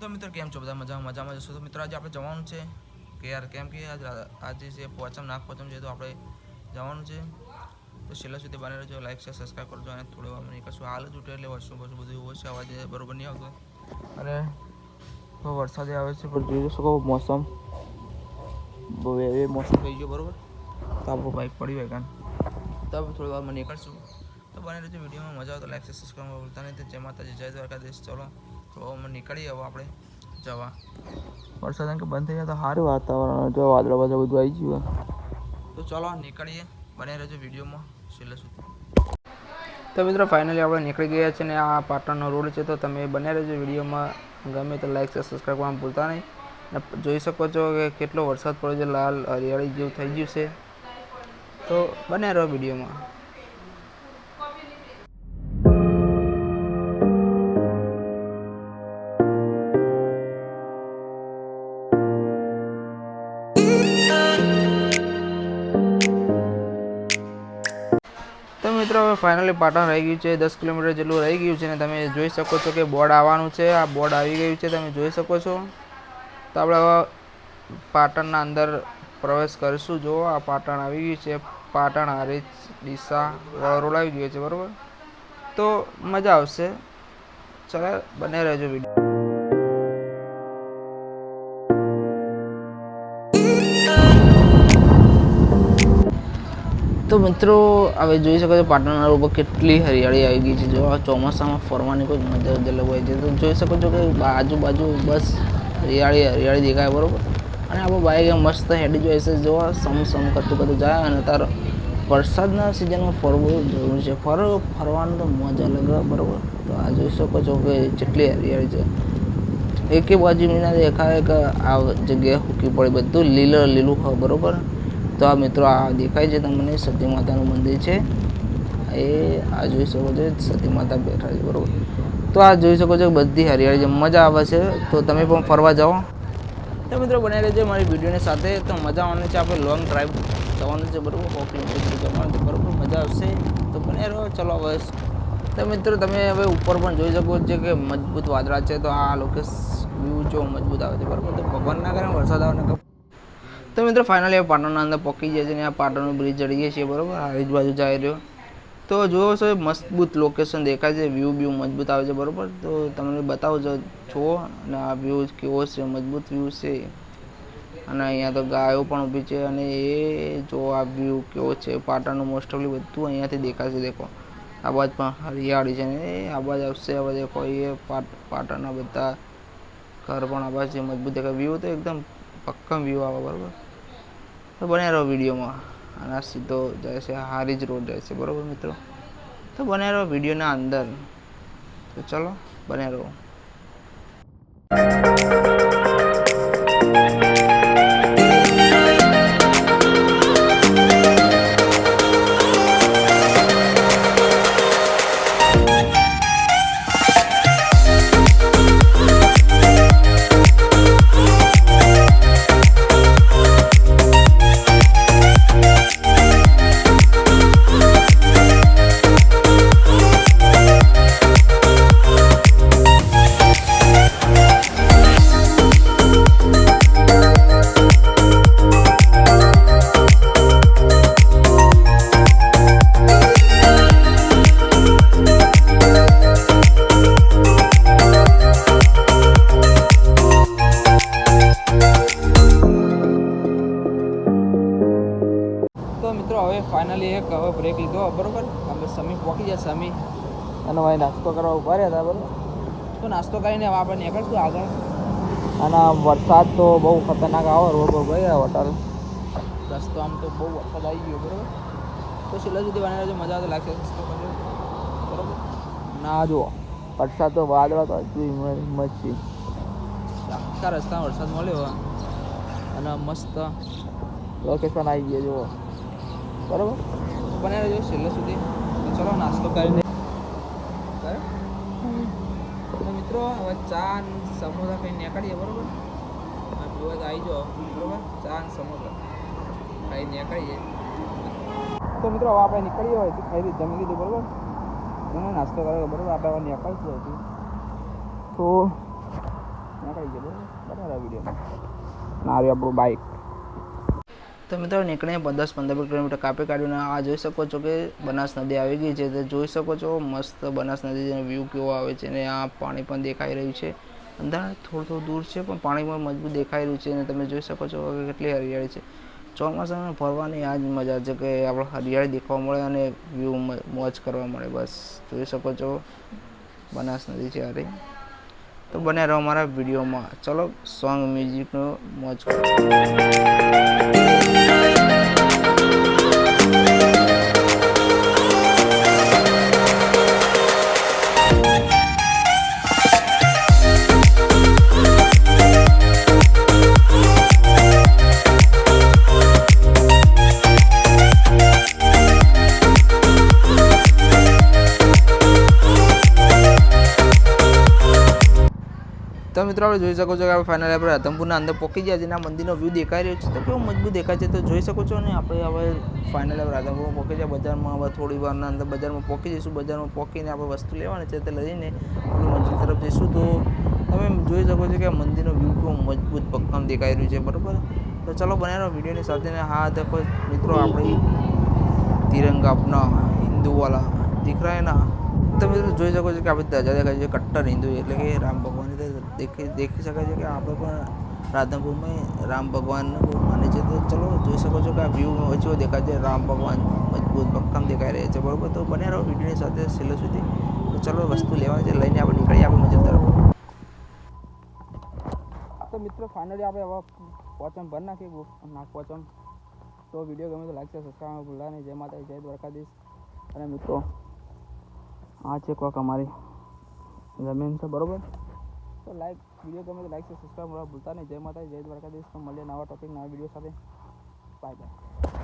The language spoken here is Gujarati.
તો મિત્રો, કેમ છો? બધા મજામાં? મજામાં જશો તો મિત્રો, આજે આપણે જવાનું છે કે યાર કેમ કે આજ આજે છે પોચમ નાખ પોચમ છે તો આપણે જવાનું છે. તો છેલ્લા સુધી બને રહેજો લાઈક છે સબસ્ક્રાઈબ કરજો અને થોડું વાર મને કશું હાલ જ ઉઠે એટલે વસ્તુ વસ્તુ બધું ઓછું અવાજ બરોબર નહીં આવતો. અને બહુ વરસાદે આવે છે, પણ જોઈ શકો મોસમ. બહુ એવી મોસમ થઈ ગયો, બરોબર? તો આપણું બાઇક પડી હોય કાન. તો આપણે થોડી વાર મને નીકળશું તો બને રહેજો, વિડીયોમાં મજા આવે તો લાઈક છે સબસ્ક્રાઈબ ભૂલતા નહીં. તો જય માતાજી, જય દ્વારકાધીશ. ચલો. તો અમે નીકળીએ હવે આપણે જવા. વરસાદ કે બંધ થઈ જાય તો સારું વાતાવરણ જો વાદળા વાદળા બધું આવી ગયું તો ચલો નીકળીએ. બને રહેજો વિડીયોમાં. છેલ્લે સુધી. તો મિત્રો ફાઇનલી આપણે નીકળી ગયા છે ને આ પાટણનો રોડ છે તો તમે બને રહેજો વિડીયોમાં. ગમે તો લાઈક છે સબસ્ક્રાઈબ કરવાનું ભૂલતા નહીં. ને જોઈ શકો છો કે કેટલો વરસાદ પડ્યો છે. લાલ હરિયાળી જેવું થઈ ગયું છે. તો બને રહો વિડીયોમાં. મિત્રો હવે ફાઇનલી પાટણ રહી ગયું છે, દસ કિલોમીટર જેટલું રહી ગયું છે ને તમે જોઈ શકો છો કે બોર્ડ આવવાનું છે. આ બોર્ડ આવી ગયું છે, તમે જોઈ શકો છો. તો આપણે હવે પાટણના અંદર પ્રવેશ કરીશું. જો, આ પાટણ આવી ગયું છે. પાટણ હારીજ ડીસા રોડ આવી ગયો છે, બરાબર? તો મજા આવશે. ચાલો, બને રહેજો વીડિયો. તો મિત્રો, હવે જોઈ શકો છો પાટણના રોડ પર કેટલી હરિયાળી આવી ગઈ છે. જો ચોમાસામાં ફરવાની કોઈ મજા જ અલગ હોય છે. તો જોઈ શકો છો કે બાજુ બાજુ બસ હરિયાળી હરિયાળી દેખાય, બરાબર? અને આપણું એમ મસ્ત હેડી જોઈ છે. જો સમ સમ કરતું કરતું જાય અને તાર વરસાદના સિઝનમાં ફરવું જરૂરી છે. ફર, ફરવાનું તો મજા અલગ બરોબર? તો આ જોઈ શકો છો કે જેટલી હરિયાળી છે. એકે બાજુ મીના દેખાય કે આ જગ્યાએ હૂકી પડી. બધું લીલું લીલું હોય, બરોબર? તો આ મિત્રો આ દેખાય છે તમને સતી માતાનું મંદિર છે. એ આ જોઈ શકો છો, સતી માતા બેઠા છે, બરાબર. તો આ જોઈ શકો છો બધી હરિયાળી છે, મજા આવે છે. તો તમે પણ ફરવા જાઓ. તો મિત્રો બને રહેજો મારી વિડીયોની સાથે. તો મજા આવવાની છે, આપણે લોંગ ડ્રાઈવ જવાનું છે, બરાબર. સો કિલોમીટર જવાનું છે, બરોબર. મજા આવશે. તો બને રહો, ચલો બસ તો મિત્રો તમે હવે ઉપર પણ જોઈ શકો છો કે મજબૂત વાદળા છે. તો આ લોકો વ્યૂ જો મજબૂત આવે છે, બરાબર. તો ભગવાન ના કરે, વરસાદ આવે ને તો મિત્રો ફાઇનલી પાટણના અંદર પહોંચી જાય છે ને આ પાટણનો બ્રિજ ચડીએ છીએ બરાબર? હારીજ બાજુ જઈ રહ્યો. તો જુઓ છો મજબૂત લોકેશન દેખાય છે વ્યૂ વ્યૂ મજબૂત આવે છે, બરાબર? તો તમને બતાવો છો જુઓ, અને આ વ્યૂ કેવો છે, મજબૂત વ્યૂ છે. અને અહીંયા તો ગાયો પણ ઊભી છે, અને એ જો આ વ્યૂ કેવો છે, પાટણનું મોસ્ટ ઓફલી બધું અહીંયાથી દેખાય છે, દેખો. આ બાજુ પણ હરિયાળી છે, ને આ બાજુ આવશે આ બાજુ પાટ, પાટણના બધા ઘર પણ આ બાજુ મજબૂત દેખાય. વ્યૂ તો એકદમ પક્કા વ્યૂ આવે, બરોબર? તો બને રહો વિડીયોમાં અને સીધો જાય છે હારીજ રોડ જાય છે, બરોબર મિત્રો? તો બને રહો વિડીયોના અંદર. તો ચલો બને રહો ફાઇનલી એક હવે બ્રેક લીધો બરાબર? આપણે સમી પહોંચી જાય સમી અને ભાઈ નાસ્તો કરવા ઊભા રહ્યા હતા, બરાબર? તો નાસ્તો કરીને હવે આપણે નીકળશું આગળ. અને વરસાદ તો બહુ ખતરનાક આવો, રોડ પર ભાઈ હોટલ રસ્તો આમ તો બહુ વરસાદ આવી ગયો, બરાબર? તો છેલ્લા સુધી બનાવી રહેજો, મજા આવે તો લાગશે બરાબર? ના જુઓ, વરસાદ તો વાદળા તો હજુ છે. આખા રસ્તામાં વરસાદ મળ્યો, અને મસ્ત. લોકેશન આવી ગયા, જુઓ. બરાબર બનાવી રહેજો છેલ્લે સુધી. તો ચલો, નાસ્તો કરીને. કરે? તો મિત્રો, હવે ચા સમોસા કંઈ નીકળીએ, બરાબર? પીવા તો આવી જાઓ બરાબર? ચા સમોસા ખાઈ નીકળીએ. તો મિત્રો, હવે આપણે નીકળીએ હોય તો ખાઈ જમી લીધું, બરાબર? તમે નાસ્તો કર્યો, બરાબર? આપણે હવે નીકળતું હજુ તો નીકળી ગયો બરાબર? બરાબર વીડિયો ના આવ્યું આપણું બાઇક તો મિત્રો નીકળીને દસ પંદર કિલોમીટર કાપી કાઢ્યું ને આ જોઈ શકો છો કે બનાસ નદી આવી ગઈ છે. તો જોઈ શકો છો મસ્ત બનાસ નદીનો વ્યૂ કેવો આવે છે અને આ પાણી પણ દેખાઈ રહ્યું છે. અંદર થોડું થોડું દૂર છે પણ પાણી પણ મજબૂત દેખાઈ રહ્યું છે અને તમે જોઈ શકો છો કે કેટલી હરિયાળી છે. ચોમાસામાં ફરવાની આ જ મજા છે કે આપણે હરિયાળી દેખવા મળે અને વ્યૂ મોજ કરવા મળે બસ. જોઈ શકો છો બનાસ નદી છે અરે તો બને રહો અમારા વિડીયોમાં. ચલો સોંગ મ્યુઝિકનો મોજ કરો. મિત્રો આપણે જોઈ શકો છો કે આપણે ફાઇનલ આપણે રતનપુરના અંદર પહોંચી ગયા, જેના મંદિરનો વ્યૂ દેખાઈ રહ્યો છે. તો કેવું મજબૂત દેખાય છે તો જોઈ શકો છો અને આપણે હવે ફાઇનલ આપણે રાધનપુરમાં પહોંચી જાય બજારમાં હવે થોડી વારના અંદર બજારમાં પહોંચી જઈશું. બજારમાં પહોંચીને આપણે વસ્તુ લેવાની છે તે લઈને આપણે મંદિર તરફ જઈશું. તો તમે જોઈ શકો છો કે મંદિરનો વ્યૂ કેવું મજબૂત ભક્કમ દેખાઈ રહ્યું છે, બરાબર? તો ચલો બનાવ્યો વિડીયોની સાથે હા દેખો મિત્રો આપણે તિરંગા આપના હિન્દુવાલા દીકરા એના તમે જોઈ શકો છો કે આપણે ધજા દેખાય છે, કટ્ટર હિન્દુ, એટલે કે રામ ભગવાન. દેખી દેખી શકાય છે કે આપણે પણ રાધનપુરમાં રામ ભગવાનને બહુ માને છે. તો ચલો, જોઈ શકો છો કે આ વ્યૂ ઓછો દેખાય છે. રામ ભગવાન મજબૂત ભક્કમ દેખાઈ રહ્યા છે. બરોબર? તો બને રહો વિડીયોની સાથે છેલ્લે સુધી. તો ચલો, વસ્તુ લેવાની છે. લઈને આપણે નીકળીએ આપણે મજલ તરફ. તો મિત્રો ફાઇનલી આપણે હવે પોચમ ભર નાખીએ નાખ પોચમ તો વીડિયો ગમે તો લાગશે સબસ્ક્રાઈબ ભૂલતા નહીં. જય માતા જય દ્વારકાધીશ. અને મિત્રો, આ છે કોક અમારી જમીન છે. બરોબર? તો લાઈક વીડિયો ગમે તો લાઈક સબસ્ક્રાઈબ ભૂલતા નહીં. જય માતા જય દ્વારકાધીશ. તો મળીએ નવા ટોપિક નવા વીડિયો સાથે. Bye bye